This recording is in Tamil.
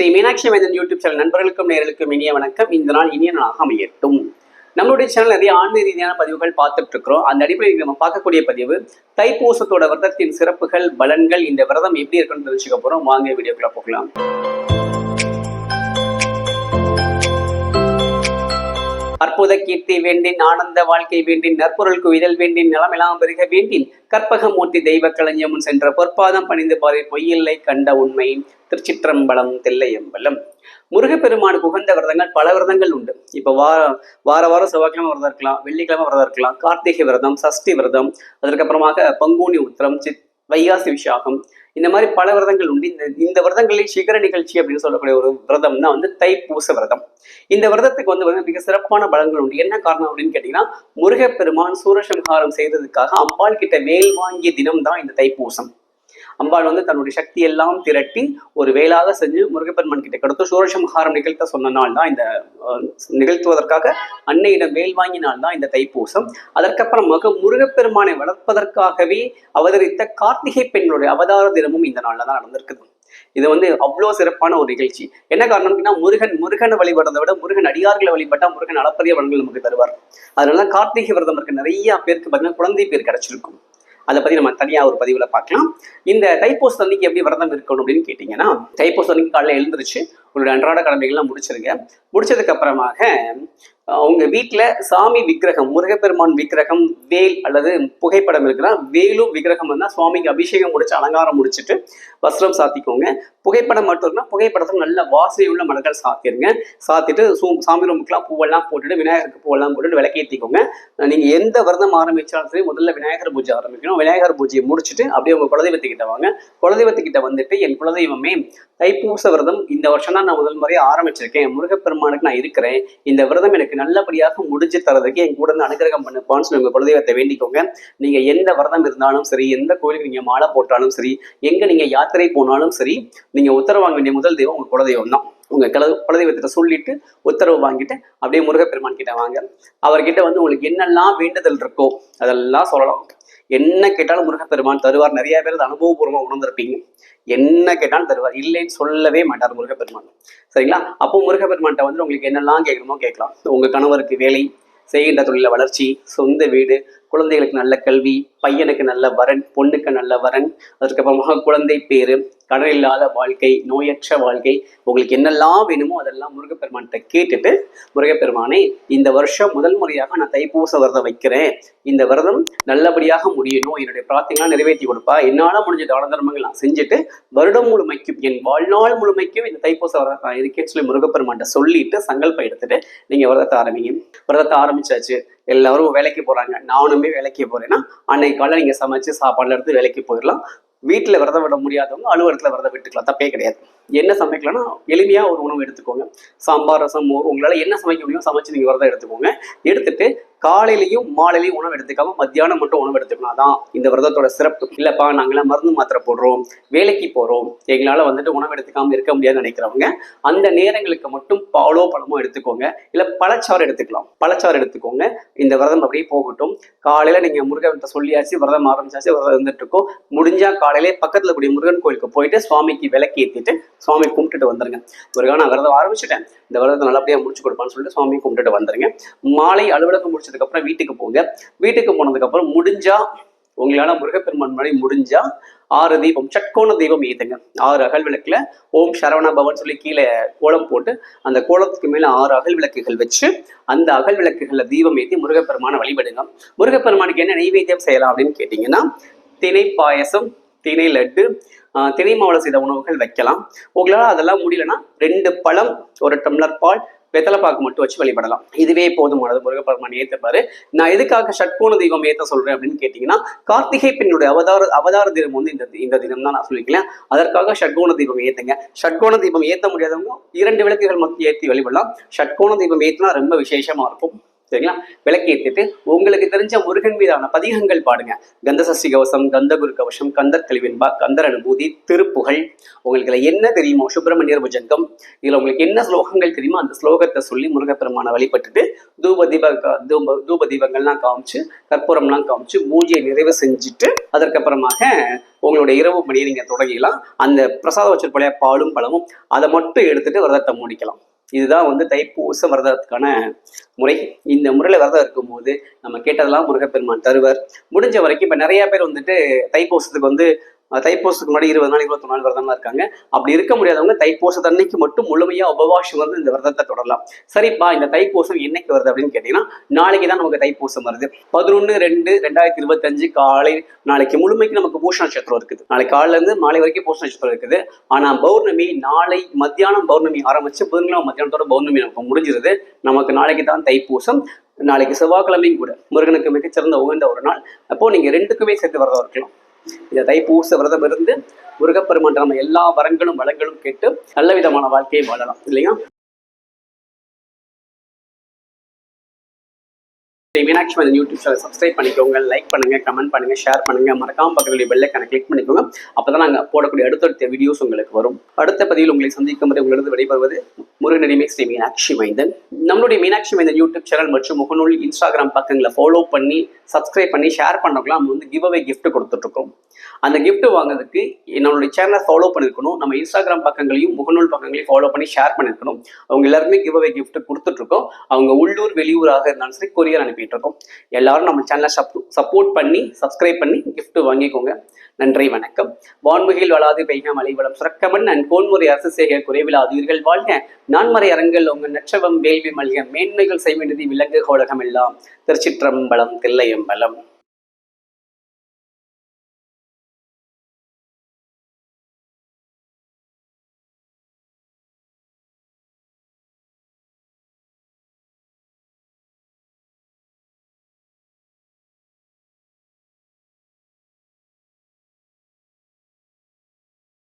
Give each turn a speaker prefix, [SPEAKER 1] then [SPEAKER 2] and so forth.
[SPEAKER 1] ஸ்ரீ மீனாட்சி வேந்தன் யூடியூப் சேனல் நண்பர்களுக்கும் நேர்களுக்கும் இனிய வணக்கம். இந்த நாள் இனிய நாளாக அமையட்டும். நம்மளுடைய சேனல் நிறைய ஆன்மீக ரீதியான பதிவுகள் பார்த்துட்டு இருக்கிறோம். அந்த அடிப்படையில் நம்ம பார்க்கக்கூடிய பதிவு தைப்பூசத்தோட விரதத்தின் சிறப்புகள் பலன்கள் இந்த விரதம் எப்படி இருக்குன்னு தெரிஞ்சுக்க போறோம். வாங்க வீடியோக்குள்ள போகலாம். அற்புத கீர்த்தி வேண்டின் ஆனந்த வாழ்க்கை வேண்டின் நற்பொருள் குவிதல் வேண்டின் நலமெல்லாம் பெருக வேண்டின் கற்பகமூர்த்தி தெய்வ களஞ்சியமுன் சென்ற பொற்பாதம் பணிந்து பாரி பொய்யில்லை கண்ட உண்மை. திருச்சிற்றம்பலம் தில்லையம்பலம். முருகப்பெருமானுக்கு உகந்த விரதங்கள் பல விரதங்கள் உண்டு. இப்போ வார வார வாரம் செவ்வாய்க்கிழமை விரதம் இருக்கலாம் வெள்ளிக்கிழமை விரதம் இருக்கலாம் கார்த்திகை விரதம் சஷ்டி விரதம் அதற்கப்புறமாக பங்குனி உத்திரம் சித் வைகாசி விசாகம் இந்த மாதிரி பல விரதங்கள் உண்டு. இந்த இந்த விரதங்களில் சிகர நிகழ்ச்சி அப்படின்னு சொல்லக்கூடிய ஒரு விரதம் தான் வந்து தைப்பூச விரதம். இந்த விரதத்துக்கு வந்து மிக சிறப்பான பலன்கள் உண்டு. என்ன காரணம் அப்படின்னு கேட்டீங்கன்னா முருகப்பெருமான் சூரசம்ஹாரம் செய்ததுக்காக அம்பாள் கிட்ட வேல் வாங்கிய தினம் தான் இந்த தைப்பூசம். அம்பாள் வந்து தன்னுடைய சக்தி எல்லாம் திரட்டி ஒரு வேலாக செஞ்சு முருகப்பெருமான் கிட்ட கொடுத்து சூரசம்ஹாரம் நிகழ்த்த சொன்ன நாள் தான் இந்த அஹ், நிகழ்த்துவதற்காக அன்னையிடம் வேல் வாங்கினால் தான் இந்த தைப்பூசம். அதற்கப்புறமாக முருகப்பெருமானை வளர்ப்பதற்காகவே அவதரித்த கார்த்திகை பெண்ணுடைய அவதார தினமும் இந்த நாளில் தான் நடந்திருக்குது. இது வந்து அவ்வளோ சிறப்பான ஒரு நிகழ்ச்சி. என்ன காரணம் அப்படின்னா முருகன் முருகனை வழிபடுறதை விட முருகன் அடியார்களை வழிபட்டா முருகன் அளப்பரிய வளங்கள் நமக்கு தருவார். அதனால கார்த்திகை விரதம் இருக்க நிறைய பேருக்கு பார்த்தீங்கன்னா குழந்தை பேர் கிடைச்சிருக்கும். அதை பத்தி நம்ம தனியா ஒரு பதிவுல பார்க்கலாம். இந்த தைப்பூசம் அன்னைக்கு எப்படி விரதம் இருக்கணும் அப்படின்னு கேட்டீங்கன்னா தைப்பூசம் அன்னைக்கு காலையில எழுந்திருச்சு உங்களுடைய அன்றாட கடமைகள்லாம் முடிச்சிருங்க. முடிச்சதுக்கு அப்புறமாக அவங்க வீட்டில் சாமி விக்கிரகம் முருகப்பெருமான் விக்கிரகம் வேல் அல்லது புகைப்படம் இருக்குன்னா வேலும் விக்கிரகம் இருந்தால் சுவாமிக்கு அபிஷேகம் முடிச்சு அலங்காரம் முடிச்சிட்டு வஸ்திரம் சாத்திக்கோங்க. புகைப்படம் மட்டும் இருந்தால் புகைப்படத்தில் நல்ல வாசனை உள்ள மலர்கள் சாத்திடுங்க சாத்திட்டு சூ- சாமி ரூமுக்குலாம் பூவெல்லாம் போட்டுட்டு விநாயகருக்கு பூவெல்லாம் போட்டுட்டு விளக்கேற்றிக்கோங்க நீங்கள் எந்த விரதம் ஆரம்பித்தாலும் சரி முதல்ல விநாயகர் பூஜை ஆரம்பிக்கணும். விநாயகர் பூஜையை முடிச்சுட்டு அப்படியே உங்கள் குலதெய்வத்துக்கிட்ட வாங்க. குலதெய்வத்துக்கிட்ட வந்துட்டு என் குலதெய்வமே தைப்பூச விரதம் இந்த வருஷம் தான் நான் முதல் முறையாக ஆரம்பிச்சிருக்கேன். முருகப்பெருமானுக்கு நான் இருக்கிறேன். இந்த விரதம் எனக்கு நல்லபடியாக முடிஞ்சு தரதுக்கு என் கூட இருந்து அனுகிரகம் பண்ணுப்பான்னு சொல்லி உங்க குலதெய்வத்தை வேண்டிக்கோங்க. நீங்க எந்த விரதம் இருந்தாலும் சரி எந்த கோயிலுக்கு நீங்க மாலை போட்டாலும் சரி எங்க நீங்க யாத்திரை போனாலும் சரி நீங்க உத்தரவு வாங்க வேண்டிய முதல் தெய்வம் உங்க குலதெய்வம் தான். உங்க கல குலதெய்வத்திட்ட சொல்லிட்டு உத்தரவு வாங்கிட்டு அப்படியே முருகப்பெருமான் கிட்ட வாங்க. அவர்கிட்ட வந்து உங்களுக்கு என்னெல்லாம் வேண்டுதல் இருக்கோ அதெல்லாம் சொல்லலாம். என்ன கேட்டாலும் முருகப்பெருமான் தருவார். நிறைய பேர் அதை அனுபவபூர்வமாக உணர்ந்திருப்பீங்க. என்ன கேட்டாலும் தருவார். இல்லைன்னு சொல்லவே மாட்டார் முருகப்பெருமான். சரிங்களா? அப்போ முருகப்பெருமான்ட்ட வந்து உங்களுக்கு என்னெல்லாம் கேட்கணுமோ கேட்கலாம். உங்க கணவருக்கு வேலை செய்கின்ற தொழில வளர்ச்சி சொந்த வீடு குழந்தைகளுக்கு நல்ல கல்வி பையனுக்கு நல்ல வரன் பொண்ணுக்கு நல்ல வரன் அதுக்கப்புறமாக குழந்தை பேரு கடன் இல்லாத வாழ்க்கை நோயற்ற வாழ்க்கை உங்களுக்கு என்னெல்லாம் வேணுமோ அதெல்லாம் முருகப்பெருமான்கிட்ட கேட்டுட்டு முருகப்பெருமானே இந்த வருஷம் முதல் முறையாக நான் தைப்பூச விரதம் வைக்கிறேன். இந்த விரதம் நல்லபடியாக முடியணும். என்னுடைய பிரார்த்தனைலாம் நிறைவேற்றி கொடுப்பா. என்னால் முடிஞ்ச தான தர்மங்கள் நான் செஞ்சுட்டு வருடம் முழுமைக்கும் என் வாழ்நாள் முழுமைக்கும் இந்த தைப்பூச விரதம் நான் இருக்கேன்னு சொல்லி முருகப்பெருமான்கிட்ட சொல்லிட்டு சங்கல்பம் எடுத்துட்டு நீங்க விரதத்தை ஆரம்பிங்க. விரதத்தை ஆரம்பிச்சாச்சு. எல்லாரும் வேலைக்கு போறாங்க. நானுமே வேலைக்கு போறேன்னா அன்னைக்கு காலையில் நீங்க சமைச்சு சாப்பாடுல எடுத்து வேலைக்கு போயிடலாம் வீட்டுல விரதம் விட முடியாதவங்க அலுவலகத்துல விரதம் விட்டுக்கலாம். தப்பே கிடையாது. என்ன சமைக்கலாம்னா எளிமையா ஒரு உணவு எடுத்துக்கோங்க. சாம்பார் ரசம் மோர் உங்களால என்ன சமைக்க முடியும் சமைச்சு நீங்க விரதம் எடுத்துக்கோங்க. எடுத்துட்டு காலையிலயும் மாலையிலையும் உணவு எடுத்துக்காம மத்தியானம் மட்டும் உணவு எடுத்துக்கணும். அதான் இந்த விரதத்தோட சிறப்பு. இல்லப்பா நாங்களாம் மருந்து மாத்திரை போடுறோம் வேலைக்கு போறோம். எங்களால வந்துட்டு உணவு எடுத்துக்காம இருக்க முடியாதுன்னு நினைக்கிறவங்க அந்த நேரங்களுக்கு மட்டும் பாலோ பழமோ எடுத்துக்கோங்க. இல்ல பழச்சாறு எடுத்துக்கலாம். பழச்சாறு எடுத்துக்கோங்க. இந்த விரதம் அப்படியே போகட்டும். காலையில நீங்க முருகன்கிட்ட சொல்லியாச்சு விரதம் ஆரம்பிச்சாச்சு விரதம் இருந்துட்டு இருக்கோம். முடிஞ்சா காலையிலே பக்கத்துல கூடிய முருகன் கோயிலுக்கு போயிட்டு சுவாமிக்கு விளக்கு சுவாமி கும்பிட்டுட்டு வந்துருங்க. முருகா நான் விரதம் ஆரம்பிச்சிட்டேன். இந்த விரதத்தை நல்லபடியாக முடிச்சு கொடுப்பான்னு சொல்லிட்டு சுவாமி கும்பிட்டுட்டு வந்துருங்க. மாலை அலுவலகம் முடிச்சதுக்கப்புறம் வீட்டுக்கு போங்க. வீட்டுக்கு போனதுக்கப்புறம் முடிஞ்சா உங்களால் முருகப்பெருமான் முன்னாடி முடிஞ்சா ஆறு தீபம் சட்கோண தீபம் ஏத்துங்க. ஆறு அகல் விளக்கில் ஓம் சரவண பவன் சொல்லி கீழே கோலம் போட்டு அந்த கோலத்துக்கு மேலே ஆறு அகல் விளக்குகள் வச்சு அந்த அகல் விளக்குகளில் தீபம் ஏற்றி முருகப்பெருமானை வழிபடுங்க. முருகப்பெருமானுக்கு என்ன நைவேத்தியம் செய்யலாம் அப்படின்னு கேட்டிங்கன்னா தினை பாயசம் திணை லட்டு ஆஹ், திணை மாவுல செய்த உணவுகள் வைக்கலாம். உங்களால் அதெல்லாம் முடியலன்னா ரெண்டு பழம் ஒரு டம்ளர் பால் வெத்தலைப்பாக்கு மட்டும் வச்சு வழிபடலாம். இதுவே போதுமானது. முருகப்பெருமான் ஏற்றப்பாரு நான் எதுக்காக ஷட்கோண தெய்வம் ஏற்ற சொல்றேன் அப்படின்னு கேட்டீங்கன்னா கார்த்திகை பெண்ணுடைய அவதார அவதார தினம் வந்து இந்த இந்த தினம் தான் நான் சொல்லிக்கலாம் அதற்காக ஷட்கோண தீபம் ஏத்துங்க. ஷட்கோண தீபம் ஏற்ற முடியாதவங்க இரண்டு விளக்குகள் மட்டும் ஏற்றி வழிபடலாம். ஷட்கோண தீபம் ஏற்றினா ரொம்ப விசேஷமா இருக்கும். சரிங்களா? விளக்கேற்றிட்டு உங்களுக்கு தெரிஞ்ச முருகன் மீதான பதிகங்கள் பாடுங்க. கந்த சஷ்டி கவசம் கந்தகுரு கவசம் கந்தர் கழிவென்பா கந்தர் அனுபூதி திருப்புகழ். உங்களுக்கு என்ன தெரியுமோ? சுப்பிரமணியர் புஜங்கம். இதில் உங்களுக்கு என்ன ஸ்லோகங்கள் தெரியுமோ அந்த ஸ்லோகத்தை சொல்லி முருகப்பெருமானை வழிபட்டுட்டு தூப தீப தூப தூப தீபங்கள்லாம் காமிச்சு கற்பூரம்லாம் காமிச்சு பூஜையை நிறைவு செஞ்சுட்டு அதற்கப்புறமாக உங்களுடைய இரவு பணியை நீங்கள் தொடங்கிக்கலாம் அந்த பிரசாதம் வச்சிருப்பலையா பாலும் பழமும் அதை மட்டும் எடுத்துட்டு விரதத்தை முடிக்கலாம். இதுதான் வந்து தைப்பூச விரதத்துக்கான முறை. இந்த முறையில் விரதம் இருக்கும்போது நம்ம கேட்டதெல்லாம் முருகப்பெருமான் தருவர். முடிஞ்ச வரைக்கும் இப்போ நிறைய பேர் வந்துட்டு தைப்பூசத்துக்கு வந்து தைப்பூசத்துக்கு முன்னாடி இருபது நாள் இருபத்தி நாள் விரதம்லாம் இருக்காங்க. அப்படி இருக்க முடியாதவங்க தைப்பூச தன்னைக்கு மட்டும் முழுமையா உபவாசம் வந்து இந்த விரதத்தை தொடரலாம். சரிப்பா இந்த தைப்பூசம் என்னைக்கு வருது அப்படின்னு கேட்டீங்கன்னா நாளைக்கு தான் நமக்கு தைப்பூசம் வருது. பதினொன்று ரெண்டு ரெண்டாயிரத்தி இருபத்தஞ்சு காலை நாளைக்கு முழுமைக்கு நமக்கு பூஷ நட்சத்திரம் இருக்குது. நாளைக்கு காலையில இருந்து மாலை வரைக்கும் பூஷ நட்சத்திரம் இருக்குது. ஆனா பௌர்ணமி நாளை மத்தியானம் பௌர்ணமி ஆரம்பிச்சு புதன்கிழமை மத்தியானத்தோட பௌர்ணமி நமக்கு முடிஞ்சிருது. நமக்கு நாளைக்கு தான் தைப்பூசம் நாளைக்கு செவ்வாய்க்கிழமையும் கூட முருகனுக்கு மிகச்சிறந்த உகந்த ஒரு நாள். அப்போ நீங்க ரெண்டுக்குமே சேர்த்து வரதா இருக்கலாம். இந்த தைப்பூச விரதம் இருந்து முருகப்பெருமான் நம்ம எல்லா வரங்களும் வளங்களும் கேட்டு நல்ல விதமான வாழ்க்கையை வாழலாம். இல்லையா? Meenakshi Madan YouTube channel subscribe பண்ணிக்கோங்க லைக் பண்ணுங்க கமெண்ட் பண்ணுங்க ஷேர் பண்ணுங்க. மறக்காம பக்கத்துடைய பெல்லைக்கான கிளிக் பண்ணிக்கோங்க. அப்பதான் நாங்க போடக்கூடிய அடுத்தடுத்த வீடியோஸ் உங்களுக்கு வரும். அடுத்த பதிவில் உங்களை சந்திக்கும் வரை உங்களிடம் விடைபெறுவது முருகனடிமை ஸ்ரீ மீனாட்சி மைந்தன் நம்மளுடைய மீனாட்சி மைந்தன் யூடியூப் சேனல் மற்றும் முகநூல் இன்ஸ்டாகிராம் பக்கங்களை ஃபாலோ பண்ணி சப்ஸ்கிரைப் பண்ணி ஷேர் பண்ணவங்களாம் நம்ம வந்து கிவ் அவே gift கொடுத்துட்ருக்கோம். அந்த கிஃப்ட் வாங்குறதுக்கு நம்மளுடைய சேனலை ஃபாலோ பண்ணிருக்கணும். நம்ம இன்ஸ்டாகிராம் பக்கங்களையும் முகநூல் பக்கங்களையும் ஃபாலோ பண்ணி ஷேர் பண்ணிருக்கணும். அவங்க எல்லாருமே கிவ் அவே gift கொடுத்துட்ருக்கோம். அவங்க உள்ளூர் வெளியூராக இருந்தாலும் சரி கொரியர் அனுப்பி இருக்கோம் எல்லாரும் நம்ம சேனலை சப்போர்ட் பண்ணி சப்ஸ்கிரைப் பண்ணி கிஃப்ட் வாங்கிக்கோங்க. நன்றி வணக்கம். வான்முகில் வளாது பெய்க மலைவளம். சுரக்கமன் அண்ட் கோன்முறை அரசு செய்க குறைவிலாது உயிர்கள் வாழ்க. நான்மறை அரங்கல் உங்க நற்றவம் வேள்வி மல்க. மேன்மைகள் செய்வேண்டது விலங்கு கோலகம் எல்லாம். திருச்சிற்றம்பலம் தில்லையம்பலம்.